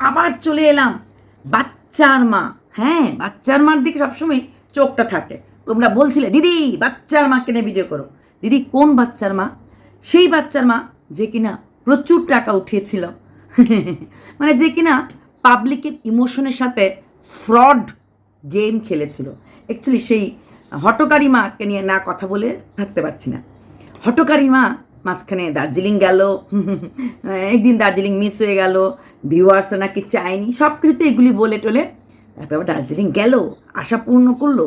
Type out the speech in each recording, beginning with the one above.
আবার চলে এলাম। বাচ্চার মা। হ্যাঁ বাচ্চার মার দিকে সবসময় চোখটা থাকে। তোমরা বলছিলে, দিদি, বাচ্চার মাকে নিয়ে ভিডিও করো। দিদি, কোন বাচ্চার মা? সেই বাচ্চার মা যে কিনা প্রচুর টাকা উঠিয়েছিল। মানে যে কিনা পাবলিকের ইমোশনের সাথে ফ্রড গেম খেলেছিল। অ্যাকচুয়ালি সেই হটকারী মাকে নিয়ে না কথা বলে থাকতে পারছি না। হটকারী মা মাঝখানে দার্জিলিং গেল। একদিন দার্জিলিং মিস হয়ে গেল। ভিউয়ার্স নাকি চায়নি সব কিছুতে এগুলি বলে টলে। তারপর আবার দার্জিলিং গেল, আশা পূর্ণ করল।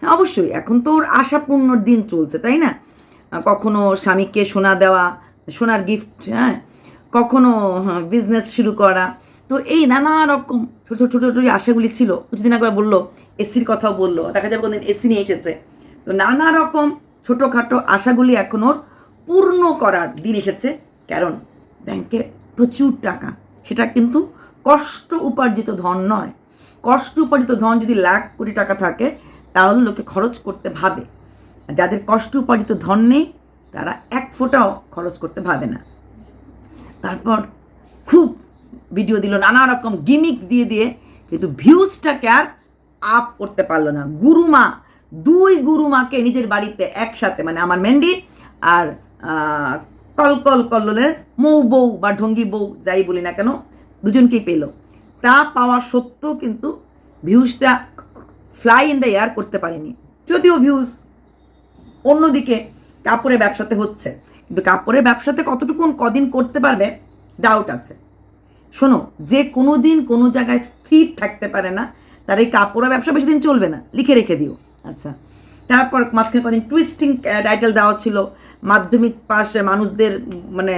হ্যাঁ অবশ্যই, এখন তো ওর আশা পূর্ণর দিন চলছে, তাই না? কখনো স্বামীকে সোনা দেওয়া, সোনার গিফট হ্যাঁ? কখনো বিজনেস শুরু করা। তো এই নানা রকম ছোটো ছোটো ছোটো আশাগুলি ছিল। কিছুদিন একবার বলল এসির কথাও বলল। দেখা যাবে কোনদিন এসি নিয়ে এসেছে। তো নানা রকম ছোটোখাটো আশাগুলি এখন ওর পূর্ণ করার দিন এসেছে। কারণ ব্যাংকে প্রচুর টাকা সেটা কিন্তু কষ্ট উপার্জিত ধন নয়। কষ্ট উপার্জিত ধন যদি লাখ কোটি টাকা থাকে, তাহলে লোকে খরচ করতে ভাবে। যাদের কষ্ট উপার্জিত ধন নেই, তারা এক ফোঁটাও খরচ করতে ভাবে না। তারপর খুব ভিডিও দিল, নানা রকম গিমিক দিয়ে দিয়ে, কিন্তু ভিউজটাকে আর আপ করতে পারল না। গুরুমা, দুই গুরুমাকে নিজের বাড়িতে একসাথে মানে আমার মেন্ডি আর কলকল কল্লোলের মৌ বউ বা ঢঙ্গি বউ যাই বলি না কেন, দুজনকেই পেল। তা পাওয়া সত্ত্বেও কিন্তু ভিউজটা ফ্লাই ইন দ্য এয়ার করতে পারেনি। যদিও ভিউজ অন্যদিকে কাপড়ের ব্যবসাতে হচ্ছে। কিন্তু কাপড়ের ব্যবসাতে কতটুকু কদিন করতে পারবে ডাউট আছে। শোনো, যে কোনো দিন কোনো জায়গায় স্থির থাকতে পারে না, তার এই কাপড়ের ব্যবসা বেশি দিন চলবে না। লিখে রেখে দিও। আচ্ছা তারপর মাঝখানে কদিন টুইস্টিং টাইটেল দেওয়া ছিল মাধ্যমিক পাশে মানুষদের মানে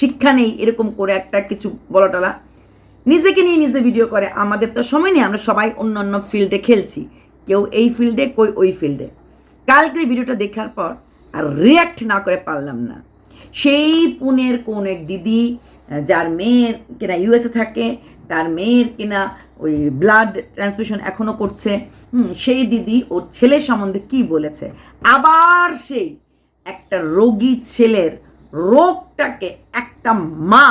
শিক্ষা নেই এরকম করে একটা কিছু বলা টলা নিজেকে নিয়ে নিজে ভিডিও করে আমাদের তো সময় নেই আমরা সবাই অন্য অন্য ফিল্ডে খেলছি। কেউ এই ফিল্ডে কই ওই ফিল্ডে কালকে ভিডিওটা দেখার পর আর রিয়াক্ট না করে পারলাম না। সেই পুনের কোন এক দিদি যার মেয়ের কিনা ইউএসএ থাকে তার মেয়ের কিনা ওই ব্লাড ট্রান্সফিউশন এখনও করছে হুম, সেই দিদি ওর ছেলের সম্বন্ধে কি বলেছে? আবার সেই একটা রোগী ছেলের রোগটাকে একটা মা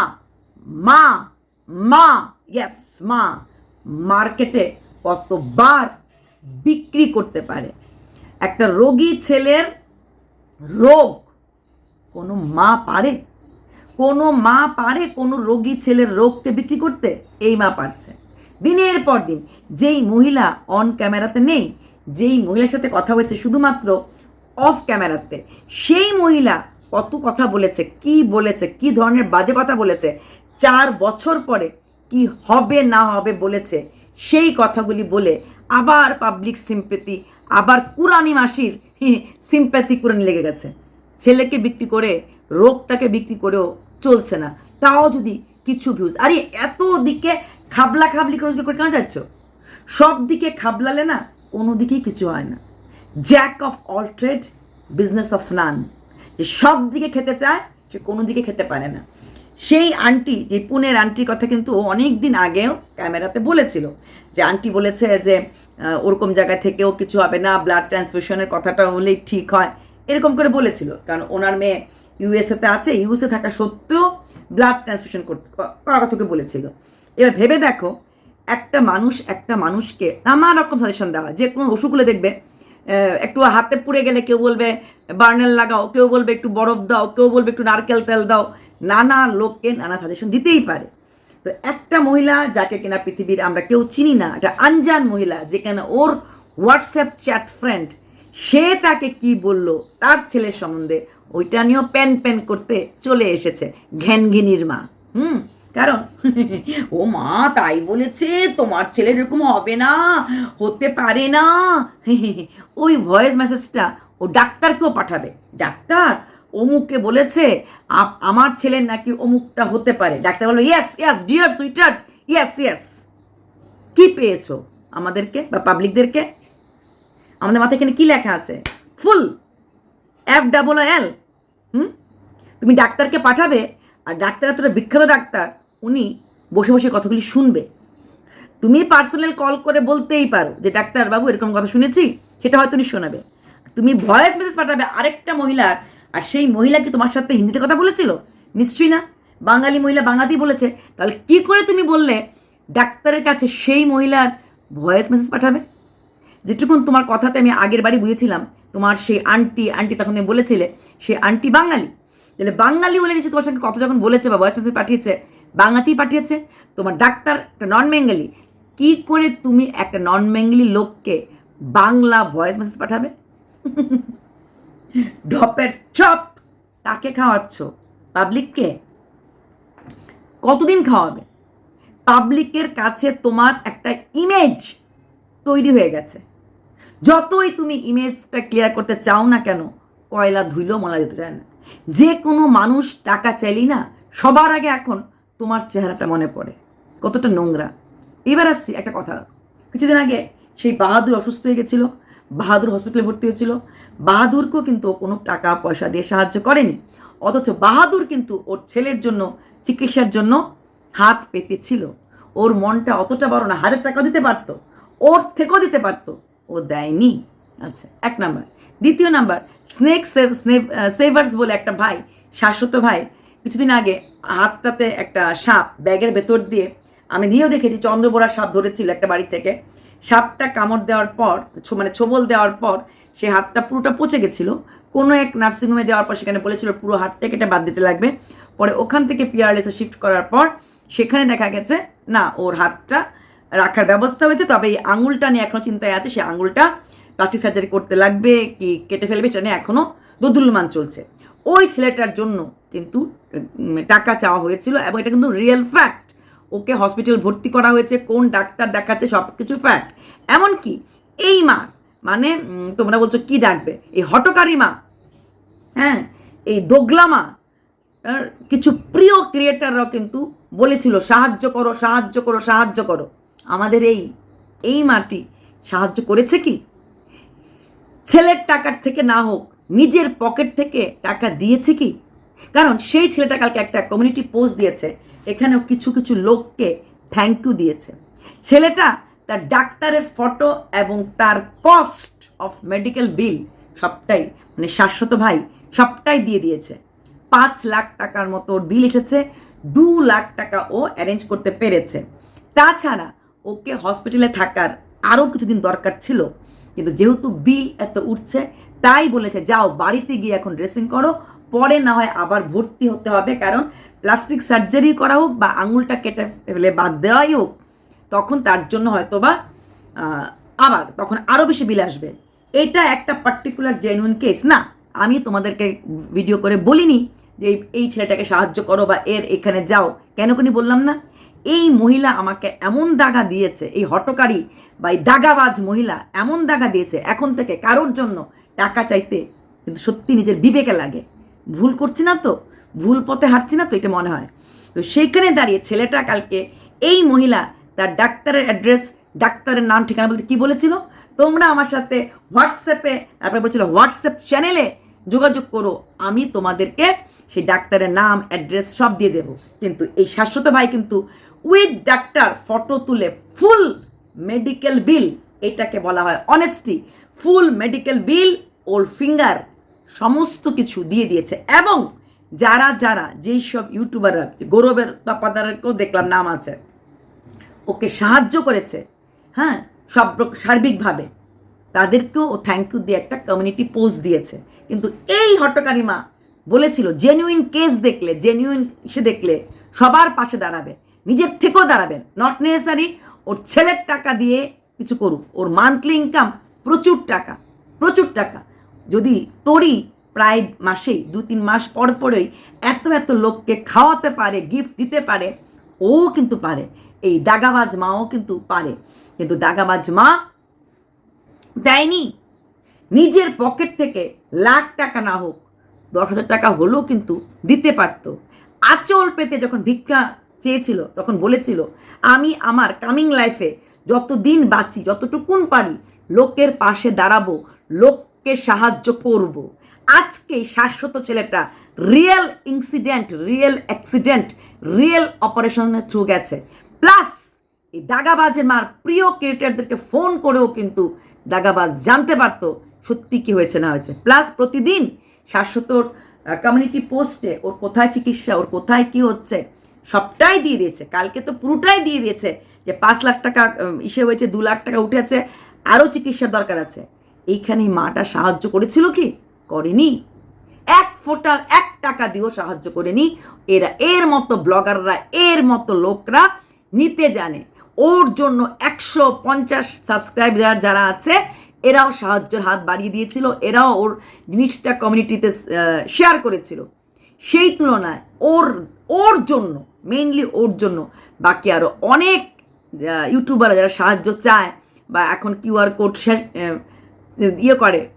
মা মা ইয়েস মা, মার্কেটে কতবার বিক্রি করতে পারে। একটা রোগী ছেলের রোগ, কোনো মা পারে? কোনো মা পারে কোনো রোগী ছেলের রোগকে বিক্রি করতে? এই মা পারছে। দিনের পর দিন, যেই মহিলা অন ক্যামেরাতে নেই, যেই মহিলার সাথে কথা হয়েছে শুধুমাত্র অফ ক্যামেরাতে সেই মহিলা কত কথা বলেছে, কি বলেছে, কি ধরনের বাজে কথা বলেছে, চার বছর পরে কি হবে না হবে বলেছে, সেই কথাগুলি বলে আবার পাবলিক সিম্পেথি আবার কুরানি মাসির সিম্প্যাথি কুরানি লেগে গেছে। ছেলেকে বিক্রি করে, রোগটাকে বিক্রি করেও চলছে না। তাও যদি কিছু ভিউজ আরে এত দিকে খাবলা খাবলি করে কেন যাচ্ছ? সব দিকে খাবলালে না, কোনো দিকেই কিছু হয় না। Jack of all trade business of none যে সব দিকে খেতে চায়, সে কোনো দিকে খেতে পারে না। সেই আন্টি, যে পুনের আন্টির কথা কিন্তু অনেক দিন আগেও ক্যামেরাতে বলেছিল। যে আন্টি বলেছে যে ওরকম জায়গা থেকেও কিছু হবে না ব্লাড ট্রান্সফিউশনের কথাটা হলেই ঠিক হয়। এরকম করে বলেছিল। কারণ ওনার মেয়ে ইউএসএতে আছে ইউএসএ থাকা সত্ত্বেও ব্লাড ট্রান্সফিউশন করার কথা ওকে বলেছিল। এবার ভেবে দেখো, একটা মানুষ একটা মানুষকে নানা রকম সাজেশন দেওয়া যে কোনো ওষুধগুলো দেখবে একটু হাতে পুড়ে গেলে কেউ বলবে বার্নেল লাগাও, কেউ বলবে একটু বরফ দাও, কেউ বলবে একটু নারকেল তেল দাও। নানা লোককে নানা সাজেশন দিতেই পারে। তো একটা মহিলা যাকে কিনা পৃথিবীর আমরা কেউ চিনি না, একটা আনজান মহিলা যেখানে ওর হোয়াটসঅ্যাপ চ্যাট ফ্রেন্ড সে তাকে কি বলল তার ছেলের সম্বন্ধে, ওইটা নিয়েও প্যান প্যান করতে চলে এসেছে ঘ্যানঘিনির মা। হুম? কারণ, ও মা, তাই বলেছে, তোমার ছেলে এরকম হবে না, হতে পারে না। ওই ভয়েস মেসেজটা ও ডাক্তারকেও পাঠাবে। ডাক্তার, অমুককে বলেছে আমার ছেলের নাকি অমুকটা হতে পারে। ডাক্তার বলল yes yes dear sweetheart yes yes কি পেয়েছ আমাদেরকে বা পাবলিকদেরকে আমাদের মাথায় এখানে কী লেখা আছে? ফুল এফ ডাবল এল হুম? তুমি ডাক্তারকে পাঠাবে, আর ডাক্তার এতটা বিখ্যাত ডাক্তার উনি বসে বসে কথাগুলি শুনবে। তুমি পার্সোনাল কল করে বলতেই পারো যে, ডাক্তার বাবু, এরকম কথা শুনেছি, সেটা হয়তো উনি শোনাবে। তুমি ভয়েস মেসেজ পাঠাবে আরেকটা মহিলার আর সেই মহিলা কি তোমার সাথে হিন্দিতে কথা বলেছিল? নিশ্চয়ই না। বাঙালি মহিলা বাঙালি বলেছে। তাহলে কি করে তুমি বললে, ডাক্তারের কাছে সেই মহিলার ভয়েস মেসেজ পাঠাবে? যেটুকুন তোমার কথাতে আমি আগের বাড়ি বুঝেছিলাম, তোমার সেই আন্টি আন্টি তখন তুমি বলেছিলে সেই আন্টি বাঙালি। তাহলে বাঙালি বলে নিশ্চয় তোমার সঙ্গে কথা যখন বলেছে বা ভয়েস মেসেজ পাঠিয়েছে বাংলাতেই পাঠিয়েছে। তোমার ডাক্তার একটা নন বেঙ্গলি কী করে তুমি একটা নন বেঙ্গলি লোককে বাংলা ভয়েস মেসেজ পাঠাবে? ঢপের চপ কাকে খাওয়াচ্ছ? পাবলিককে কতদিন খাওয়াবে? পাবলিকের কাছে তোমার একটা ইমেজ তৈরি হয়ে গেছে। যতই তুমি ইমেজটা ক্লিয়ার করতে চাও না কেন, কয়লা ধুইলেও মলা যেতে চায় না। যে কোনো মানুষ টাকা চাইলেই না, সবার আগে এখন তোমার চেহারাটা মনে পড়ে। কতটা নোংরা। এবার আসছি একটা কথা। কিছুদিন আগে সেই বাহাদুর অসুস্থ হয়ে গেছিল, বাহাদুর হসপিটালে ভর্তি হয়েছিল। বাহাদুরকেও কিন্তু কোনো টাকা, পয়সা দিয়ে সাহায্য করেনি। অথচ বাহাদুর কিন্তু ওর ছেলের জন্য, চিকিৎসার জন্য হাত পেতেছিল। ওর মনটা অতটা বড় না হাজার টাকা দিতে পারতো, ওর থেকেও দিতে পারতো। ও দেয়নি। আচ্ছা এক নাম্বার। দ্বিতীয় নাম্বার স্নেক সেভ সেভার্স বলে একটা ভাই, শাশ্বত ভাই, কিছুদিন আগে হাতটাতে একটা সাপ ব্যাগের ভেতর দিয়ে, আমি দিয়েও দেখেছি চন্দ্রবোড়ার সাপ ধরেছিল একটা বাড়ি থেকে। সাপটা কামড় দেওয়ার পর মানে ছোবল দেওয়ার পর, সে হাতটা পুরোটা পচে গেছিল। কোনো এক নার্সিংহোমে যাওয়ার পর সেখানে বলেছিল, পুরো হাতটা কেটে বাদ দিতে লাগবে। পরে ওখান থেকে পিআরএসে শিফট করার পর, সেখানে দেখা গেছে, না, ওর হাতটা রাখার ব্যবস্থা হয়েছে, তবে এই আঙুলটা নিয়ে এখনও চিন্তায় আছে, সে আঙুলটা প্লাস্টিক সার্জারি করতে লাগবে, কি কেটে ফেলবে, সেটা নিয়ে এখনও দোদুলমান চলছে। ওই ছেলেটার জন্য কিন্তু টাকা চাওয়া হয়েছিল এবং এটা কিন্তু রিয়েল ফ্যাক্ট ওকে হসপিটাল ভর্তি করা হয়েছে, কোন ডাক্তার দেখাচ্ছে সব কিছু ফ্যাক্ট এমনকি এই মা মানে তোমরা বলছো কি ডাকবে? এই হটকারী মা হ্যাঁ এই দোগলা মা কিছু প্রিয় ক্রিয়েটাররাও কিন্তু বলেছিল, সাহায্য করো সাহায্য করো সাহায্য করো। আমাদের এই এই মাটি সাহায্য করেছে কি? ছেলের টাকার থেকে না হোক নিজের পকেট থেকে টাকা দিয়েছে কি? কারণ সেই ছেলেটা কালকে একটা কমিউনিটি পোস্ট দিয়েছে, এখানেও কিছু কিছু লোককে থ্যাংক ইউ দিয়েছে। ছেলেটা তার ডাক্তারের ফটো এবং তার কস্ট অফ মেডিকেল বিল সবটাই মানে শাশ্বত ভাই সবটাই দিয়ে দিয়েছে। পাঁচ লাখ টাকার মতো ওর বিল এসেছে, দু লাখ টাকা ও অ্যারেঞ্জ করতে পেরেছে। তাছাড়া ওকে হসপিটালে থাকার আরও কিছুদিন দরকার ছিল, কিন্তু যেহেতু বিল এত উঠছে তাই বলেছে, যাও বাড়িতে গিয়ে এখন ড্রেসিং করো, পরে না হয় আবার ভর্তি হতে হবে, কারণ প্লাস্টিক সার্জারি করা হোক বা আঙুলটা কেটে ফেলে বাদ দেওয়াই হোক, তখন তার জন্য হয়তো বা আবার তখন আরও বেশি বিল আসবে। এটা একটা পার্টিকুলার জেনুইন কেস না? আমি তোমাদেরকে ভিডিও করে বলিনি যে এই- ছেলেটাকে সাহায্য করো বা এর এখানে যাও, কেন কেন বললাম না? এই মহিলা আমাকে এমন দাগা দিয়েছে, এই হটকারী বা এই দাগাবাজ মহিলা এমন দাগা দিয়েছে এখন থেকে কারোর জন্য টাকা চাইতে, কিন্তু সত্যি নিজের বিবেকে লাগে। ভুল করছি না তো, ভুল পথে হাঁটছি না তো, এটা মনে হয়। তো সেইখানে দাঁড়িয়ে ছেলেটা কালকে এই মহিলা তার ডাক্তারের অ্যাড্রেস, ডাক্তারের নাম, ঠিকানা বলতে কি বলেছিল? তোমরা আমার সাথে হোয়াটসঅ্যাপে তারপরে বলছিল হোয়াটসঅ্যাপ চ্যানেলে যোগাযোগ করো, আমি তোমাদেরকে সেই ডাক্তারের নাম, অ্যাড্রেস সব দিয়ে দেবো। কিন্তু এই শাশ্বত ভাই কিন্তু উইথ ডাক্তার ফটো তুলে ফুল মেডিকেল বিল এটাকে বলা হয় অনেস্টি ফুল মেডিকেল বিল ওর ফিঙ্গার সমস্ত কিছু দিয়ে দিয়েছে। এবং যারা যারা, যেই সব ইউটিউবাররা গৌরবের পাপাদারেরকেও দেখলাম, নাম আছে, ওকে সাহায্য করেছে হ্যাঁ সব সার্বিকভাবে, তাদেরকেও ও থ্যাংক ইউ দিয়ে একটা কমিউনিটি পোস্ট দিয়েছে। কিন্তু এই হটকারী মা বলেছিল জেনুইন কেস দেখলে জেনুইন সে দেখলে সবার পাশে দাঁড়াবে, নিজের থেকেও দাঁড়াবেন নট নেসেসারি ওর ছেলের টাকা দিয়ে কিছু করুক, ওর মান্থলি ইনকাম প্রচুর টাকা প্রচুর টাকা। যদি তোরই প্রায় মাসেই, দু তিন মাস পর পরেই এত এত লোককে খাওয়াতে পারে গিফট দিতে পারে, ও কিন্তু পারে। এই দাগাবাজ মাও কিন্তু পারে। কিন্তু দাগাবাজ মা দেয়নি। নিজের পকেট থেকে লাখ টাকা না হোক, দশ হাজার টাকা হলেও কিন্তু দিতে পারতো। আঁচল পেতে যখন ভিক্ষা চেয়েছিল, তখন বলেছিল, আমি আমার কামিং লাইফে যতদিন বাঁচি, যতটুকুন পারি, লোকের পাশে দাঁড়াবো লোককে সাহায্য করব। আজকে শাশ্বত ছেলেটা real incident real accident real অপারেশনের থ্রু গেছে। প্লাস এই দাগাবাজের মার প্রিয় ক্রিয়েটারদেরকে ফোন করেও কিন্তু দাগাবাজ জানতে পারতো সত্যি কি হয়েছে, না হয়েছে। প্লাস প্রতিদিন শাশ্বতর কমিউনিটি পোস্টে ওর কোথায় চিকিৎসা, ওর কোথায় কি হচ্ছে, সবটাই দিয়ে দিয়েছে। কালকে তো পুরোটাই দিয়ে দিয়েছে যে পাঁচ লাখ টাকা ইসে হয়েছে, দু লাখ টাকা উঠেছে, আরও চিকিৎসার দরকার আছে। এইখানে মাটা সাহায্য করেছিল কি? করেনি। এক ফোটার এক টাকা দিয়েও সাহায্য করেনি। এরা এর মতো ব্লগাররা, এর মতো লোকরা নিতে জানে। ওর জন্য একশো পঞ্চাশ সাবস্ক্রাইবার যারা আছে, এরাও সাহায্যের হাত বাড়িয়ে দিয়েছিল। এরাও ওর জিনিসটা কমিউনিটিতে শেয়ার করেছিল। সেই তুলনায় ওর ওর জন্য মেইনলি ওর জন্য বাকি আরও অনেক ইউটিউবার যারা সাহায্য চায় বা এখন কিউআর কোড ইয়ে করে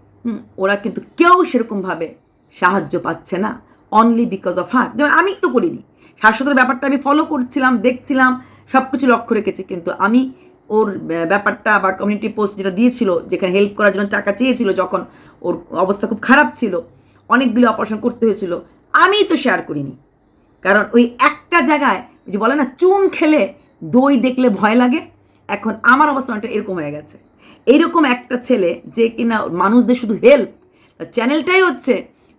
ওরা কিন্তু কেউ সেরকমভাবে সাহায্য পাচ্ছে না। অনলি বিকজ অফ হার যেমন আমি তো করিনি। শাশ্বতের ব্যাপারটা আমি ফলো করছিলাম দেখছিলাম সব কিছু লক্ষ্য রেখেছি। কিন্তু আমি ওর ব্যা- ব্যাপারটা বা কমিউনিটি পোস্ট যেটা দিয়েছিল যেখানে হেল্প করার জন্য টাকা চেয়েছিল যখন ওর অবস্থা খুব খারাপ ছিল অনেকগুলো অপারেশন করতে হয়েছিল আমি তো শেয়ার করিনি। কারণ ওই একটা জায়গায় যে বলে না চুন খেলে দই দেখলে ভয় লাগে। এখন আমার অবস্থা অনেকটা এরকম হয়ে গেছে। এইরকম একটা ছেলে যে কিনা মানুষদের শুধু হেল্প চ্যানেলটাই হচ্ছে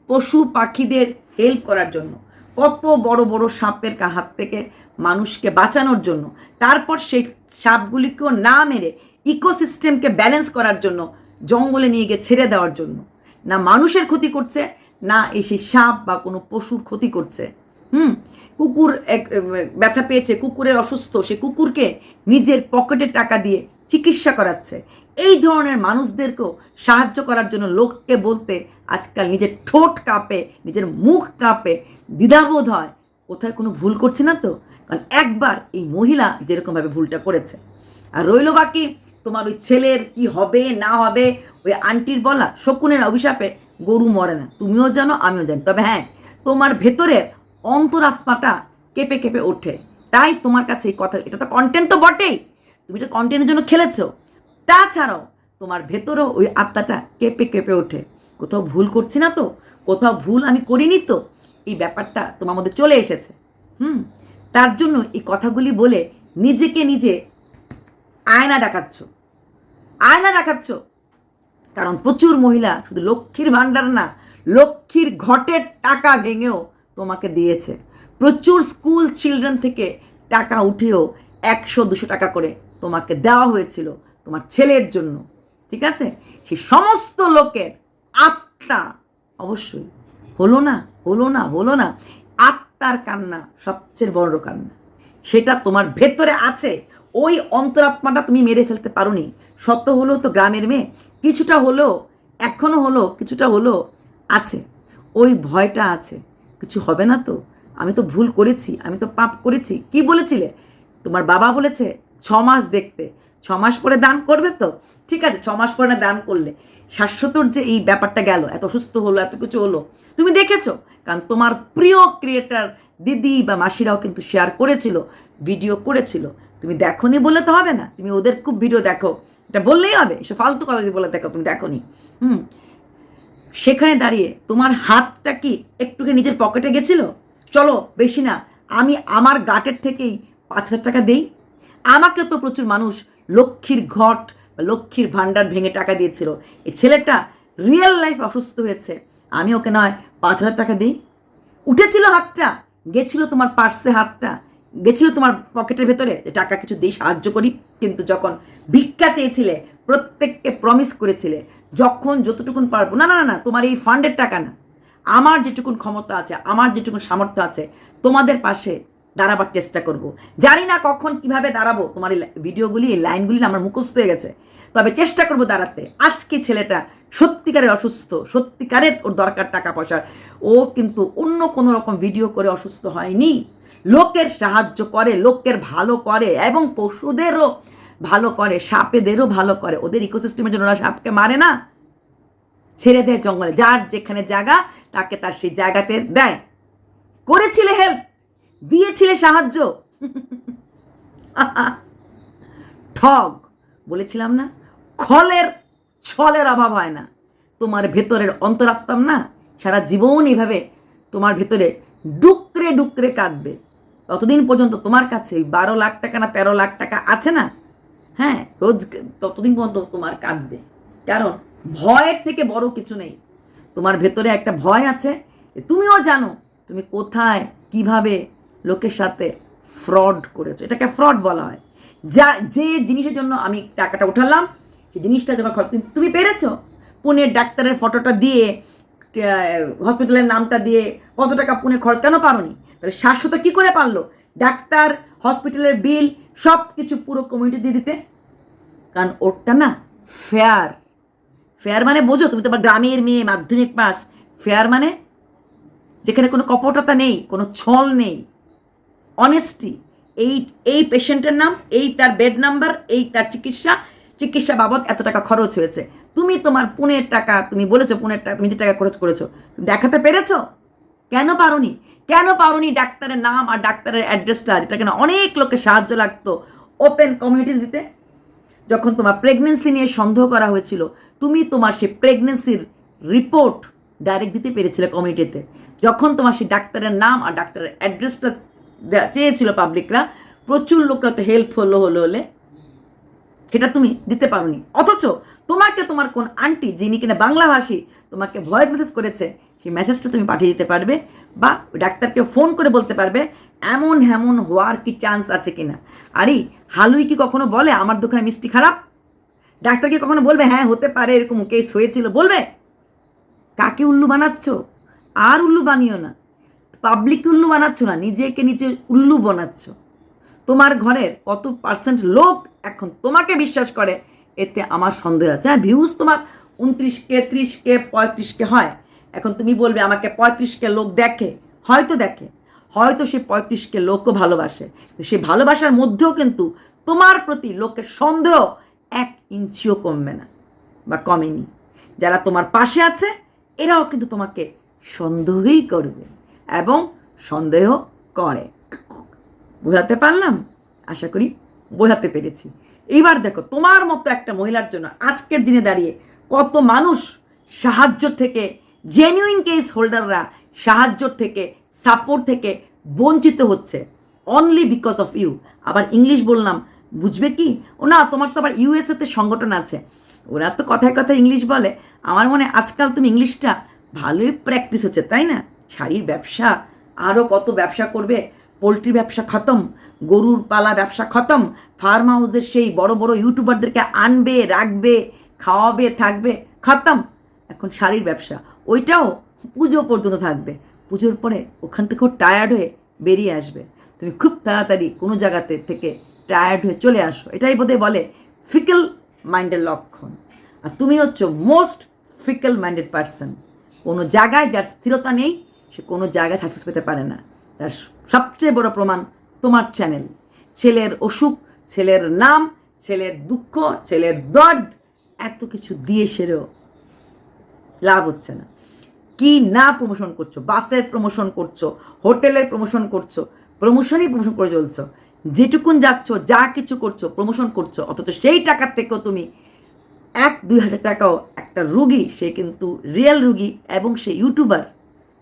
পশু পাখিদের হেল্প করার জন্য। কত বড় বড় সাপের হাত থেকে মানুষকে বাঁচানোর জন্য। তারপর সেই সাপগুলিকেও না মেরে ইকোসিস্টেমকে ব্যালেন্স করার জন্য, জঙ্গলে নিয়ে গিয়ে ছেড়ে দেওয়ার জন্য। না মানুষের ক্ষতি করছে, না এই সেই সাপ বা কোনো পশুর ক্ষতি করছে। হুম? কুকুর এক ব্যথা পেয়েছে, কুকুরের অসুস্থ, সে কুকুরকে নিজের পকেটে টাকা দিয়ে চিকিৎসা করাচ্ছে। এই ধরনের মানুষদেরকেও সাহায্য করার জন্য লোককে বলতে আজকাল নিজের ঠোঁট কাঁপে, নিজের মুখ কাঁপে, দ্বিধাবোধ হয়। কোথায় কোনো ভুল করছে না তো? কারণ একবার এই মহিলা যেরকমভাবে ভুলটা করেছে। আর রইল বাকি, তোমার ওই ছেলের কি হবে, না হবে, ওই আন্টির বলা শকুনের অভিশাপে গরু মরে না। তুমিও জানো, আমিও জানি। তবে হ্যাঁ তোমার ভেতরের অন্তরাত্মাটা কেঁপে কেঁপে ওঠে। তাই তোমার কাছে এই কথা, এটা তো কন্টেন্ট তো বটেই। তুমি তো কন্টেন্টের জন্য খেলেছো। তাছাড়াও তোমার ভেতরেও ওই আত্মাটা কেঁপে কেঁপে ওঠে। কোথাও ভুল করছি না তো? কোথাও ভুল আমি করিনি তো? এই ব্যাপারটা তোমার মধ্যে চলে এসেছে। হুম? তার জন্য এই কথাগুলি বলে নিজেকে নিজে আয়না দেখাচ্ছ। আয়না দেখাচ্ছ। কারণ প্রচুর মহিলা শুধু লক্ষ্মীর ভাণ্ডার না, লক্ষ্মীর ঘটের টাকা ভেঙেও তোমাকে দিয়েছে। প্রচুর স্কুল চিলড্রেন থেকে টাকা উঠেও একশো দুশো টাকা করে তোমাকে দেওয়া হয়েছিল। তোমার ছেলের জন্য, ঠিক আছে? সে সমস্ত লোকের আত্মা, অবশ্যই, হলো না হলো না হলো না, আত্মার কান্না সবচেয়ে বড় কান্না। সেটা তোমার ভেতরে আছে, ওই অন্তরাত্মাটা তুমি মেরে ফেলতে পারোনি। শত হলো তো গ্রামের মেয়ে, কিছুটা হলো এখনও হলো, কিছুটা হলো, আছে। ওই ভয়টা আছে। কিছু হবে না তো? আমি তো ভুল করেছি, আমি তো পাপ করেছি। কি বলেছিলে? তোমার বাবা বলেছে, ছ মাস দেখতে। ছ মাস পরে দান করবে তো? ঠিক আছে ছ মাস পরে দান করলে। শাশ্বতর যে এই ব্যাপারটা গেল, এত অসুস্থ হলো, এত কিছু হলো, তুমি দেখেছ? কারণ তোমার প্রিয় ক্রিয়েটার দিদি বা মাসিরাও কিন্তু শেয়ার করেছিল ভিডিও করেছিল। তুমি দেখোনি বলে তো হবে না, তুমি ওদের খুব ভিডিও দেখো। এটা বললেই হবে, এসব ফালতু কথা বলে দেখো, তুমি দেখোনি। হুম, সেখানে দাঁড়িয়ে তোমার হাতটা কি একটুকে নিজের পকেটে গেছিল? চলো, বেশি না, আমি আমার গাটের থেকেই পাঁচ হাজার টাকা দেই। আমাকে তো প্রচুর মানুষ লক্ষ্মীর ঘট বা লক্ষ্মীর ভাণ্ডার ভেঙে টাকা দিয়েছিল। এই ছেলেটা রিয়েল লাইফ অসুস্থ হয়েছে। আমি ওকে নয়, পাঁচ হাজার টাকা দিই। উঠেছিল হাতটা, গেছিল তোমার পার্সে হাতটা, গেছিল তোমার পকেটের ভেতরে টাকা কিছু দিয়ে সাহায্য করি। কিন্তু যখন ভিক্ষা চেয়েছিলে, প্রত্যেককে প্রমিস করেছিলে, যখন যতটুকুন পারব, না না না তোমার এই ফান্ডের টাকা না। আমার যেটুকুন ক্ষমতা আছে, আমার যেটুকুন সামর্থ্য আছে, তোমাদের পাশে দাঁড়াবার চেষ্টা করব। জানি না কখন কীভাবে দাঁড়াবো, তোমার এই ভিডিওগুলি, এই লাইনগুলি আমার মুখস্থ হয়ে গেছে। তবে চেষ্টা করব দাঁড়াতে। আজকে ছেলেটা সত্যিকারের অসুস্থ, সত্যিকারের ওর দরকার টাকা পয়সার। ও কিন্তু অন্য কোনো রকম ভিডিও করে অসুস্থ হয়নি। লোকের সাহায্য করে, লোকের ভালো করে এবং পশুদেরও ভালো করে, সাপেদেরও ভালো করে। ওদের ইকোসিস্টেমের জন্য ওরা সাপকে মারে না। ছেড়ে দেয় জঙ্গলে। যার যেখানে জায়গা, তাকে তার সেই জায়গাতে দেয়। করেছিলে হেল্প দিয়েছিলে সাহায্য। ঠগ, বলেছিলাম না? খলের, ছলের অভাব হয় না। তোমার ভেতরের অন্তরাত্মাম না, সারা জীবন এইভাবে তোমার ভেতরে ডুকরে ডুকরে কাঁদবে। ততদিন পর্যন্ত তোমার কাছে ওই বারো লাখ টাকা না তেরো লাখ টাকা আছে না? হ্যাঁ রোজ ততদিন পর্যন্ত তোমার কাঁদবে। কারণ ভয়ের থেকে বড় কিছু নেই। তোমার ভেতরে একটা ভয় আছে, তুমিও জানো, তুমি কোথায়, কীভাবে লোকের সাথে ফ্রড করেছ। এটাকে ফ্রড বলা হয়। যা, যে জিনিসের জন্য আমি টাকাটা উঠালাম, সেই জিনিসটা যখন খরচ- তুমি- তুমি পেরেছ? পুনের ডাক্তারের ফটোটা দিয়ে হসপিটালের নামটা দিয়ে কত টাকা পুনে খরচ কেন পারোনি? তাহলে শাশ্বত কী করে পারল? ডাক্তার হসপিটালের বিল সব কিছু পুরো কমিউনিটি দিয়ে দিতে? কারণ ওরটা না ফেয়ার ফেয়ার মানে বোঝো, তুমি তোমার গ্রামের মেয়ে, মাধ্যমিক পাস ফেয়ার মানে যেখানে কোনো কপটতা নেই, কোনো ছল নেই। অনেস্টি এই এই পেশেন্টের নাম, এই তার বেড নাম্বার এই তার চিকিৎসা চিকিৎসা বাবদ এত টাকা খরচ হয়েছে। তুমি তোমার পুনের টাকা, তুমি বলেছ পুনের টাকা, তুমি যে টাকা খরচ করেছ দেখাতে পেরেছ? কেন পারোনি? কেন পারোনি ডাক্তারের নাম আর ডাক্তারের অ্যাড্রেসটা যেটা কেন অনেক লোকের সাহায্য লাগতো ওপেন কমিউনিটি দিতে। যখন তোমার প্রেগনেন্সি নিয়ে সন্দেহ করা হয়েছিল, তুমি তোমার সেই প্রেগনেন্সির রিপোর্ট ডাইরেক্ট দিতে পেরেছিলে কমিউনিটিতে যখন তোমার সেই ডাক্তারের নাম আর ডাক্তারের অ্যাড্রেসটা চেয়েছিল পাবলিকরা প্রচুর লোকরা তো হেল্প হলো হলো, হলে। সেটা তুমি দিতে পারোনি। অথচ তোমাকে তোমার কোন আন্টি যিনি কিনা বাংলাভাষী তোমাকে ভয়েস মেসেজ করেছে, সেই মেসেজটা তুমি পাঠিয়ে দিতে পারবে বা ডাক্তারকে ফোন করে বলতে পারবে, এমন, হেমন হওয়ার কি চান্স আছে কিনা? আরে, হালুই কি কখনো বলে, আমার দোকানে মিষ্টি খারাপ ডাক্তারকে কখনো বলবে হ্যাঁ হতে পারে, এরকম কেস হয়েছিল বলবে? কাকে উল্লু বানাচ্ছ? আর উল্লু বানিও না। পাবলিক উল্লু বানাচ্ছ না, নিজেকে নিজে উল্লু বানাচ্ছ। তোমার ঘরের কত পার্সেন্ট লোক এখন তোমাকে বিশ্বাস করে, এতে আমার সন্দেহ আছে। হ্যাঁ ভিউজ তোমার উনত্রিশকে, ত্রিশকে, পঁয়ত্রিশকে হয়। এখন তুমি বলবে, আমাকে পঁয়ত্রিশকে লোক দেখে, হয়তো দেখে। হয়তো সে পঁয়ত্রিশকে লোকও ভালোবাসে। তো সে ভালোবাসার মধ্যেও কিন্তু তোমার প্রতি লোকের সন্দেহ এক ইঞ্চিও কমবে না বা কমেনি। যারা তোমার পাশে আছে, এরাও কিন্তু তোমাকে সন্দেহই করবে। এবং সন্দেহ করে। বোঝাতে পারলাম? আশা করি বোঝাতে পেরেছি। এইবার দেখো, তোমার মতো একটা মহিলার জন্য আজকের দিনে দাঁড়িয়ে কত মানুষ সাহায্য থেকে জেনুইন কেস হোল্ডাররা সাহায্য থেকে সাপোর্ট থেকে বঞ্চিত হচ্ছে। অনলি বিকজ অফ ইউ আবার ইংলিশ বললাম, বুঝবে কি? ও না, তোমার তো আবার ইউএসএতে সংগঠন আছে। ওরা তো কথায় কথায় ইংলিশ বলে। আমার মনে আজকাল তুমি ইংলিশটা ভালোই প্র্যাকটিস হচ্ছে, তাই না? শাড়ির ব্যবসা আরও কত ব্যবসা করবে? পোলট্রি ব্যবসা খতম, গরুর পালা ব্যবসা খতম ফার্ম হাউসের সেই বড় বড় ইউটিউবারদেরকে আনবে, রাখবে, খাওয়াবে, থাকবে, খতম। এখন শাড়ির ব্যবসা, ওইটাও পুজো পর্যন্ত থাকবে। পুজোর পরে ওখান থেকেও টায়ার্ড হয়ে বেরিয়ে আসবে। তুমি খুব তাড়াতাড়ি কোনো জায়গাতে থেকে টায়ার্ড হয়ে চলে আসো। এটাই বোধহয় বলে ফিকেল মাইন্ডের লক্ষণ। আর তুমি হচ্ছ মোস্ট ফিকেল মাইন্ডেড পার্সন কোনো জায়গায় যার স্থিরতা নেই সে কোনো জায়গায় সাকসেস পেতে পারে না। তার সবচেয়ে বড় প্রমাণ তোমার চ্যানেল ছেলের অসুখ, ছেলের নাম, ছেলের দুঃখ, ছেলের দর্দ, এত কিছু দিয়ে সেরেও লাভ হচ্ছে না। কি না প্রমোশন করছ? বাসের প্রমোশন করছ? হোটেলের প্রমোশন করছ? প্রমোশনই প্রমোশন করে চলছো। যেটুকুন যাচ্ছ, যা কিছু করছ প্রমোশন করছ। অথচ সেই টাকার থেকেও তুমি এক, দুই হাজার টাকাও একটা রুগী, সে কিন্তু রিয়েল রুগী এবং সে ইউটিউবার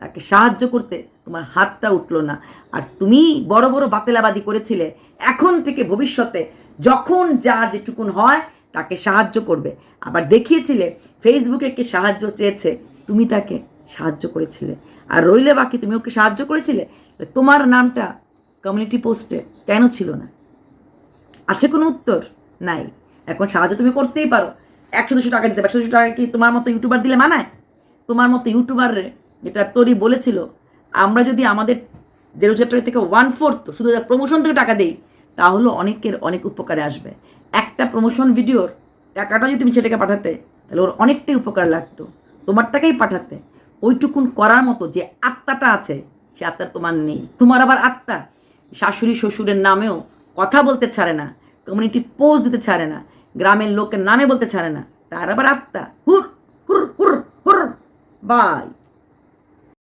তাকে সাহায্য করতে তোমার হাতটা উঠল না। আর তুমি বড় বড় বাতেলাবাজি করেছিলে, এখন থেকে ভবিষ্যতে যখন যার যেটুকুন হয় তাকে সাহায্য করবে। আবার দেখিয়েছিলে ফেসবুকে কে সাহায্য চেয়েছে, তুমি তাকে সাহায্য করেছিলে। আর রইলে বাকি, তুমি ওকে সাহায্য করেছিলে? তোমার নামটা কমিউনিটি পোস্টে কেন ছিল না? আছে কোনো উত্তর? নাই। এখন সাহায্য তুমি করতেই পারো। একশো দুশো টাকা দিতে পারো। দুশো টাকা কি তোমার মতো ইউটিউবার দিলে মানায়? তোমার মতো ইউটিউবার যেটা তরি বলেছিল, আমরা যদি আমাদের যে রোজগারটা থেকে ওয়ান ফোর্থ শুধু প্রমোশন থেকে টাকা দেই, তাহলে অনেকের অনেক উপকারে আসবে। একটা প্রমোশন ভিডিওর টাকাটা যদি তুমি সেটাকে পাঠাতে, তাহলে ওর অনেকটাই উপকার লাগতো। তোমার টাকাই পাঠাতে। ওইটুকুন করার মতো যে আত্মাটা আছে, সে আত্মার তোমার নেই। তোমার আবার আত্মা। শাশুড়ি শ্বশুরের নামেও কথা বলতে ছাড়ে না কমিউনিটি পোস্ট দিতে ছাড়ে না, গ্রামের লোকের নামে বলতে ছাড়ে না। তার আবার আত্মা। হুর হুর হুর হুর। বাই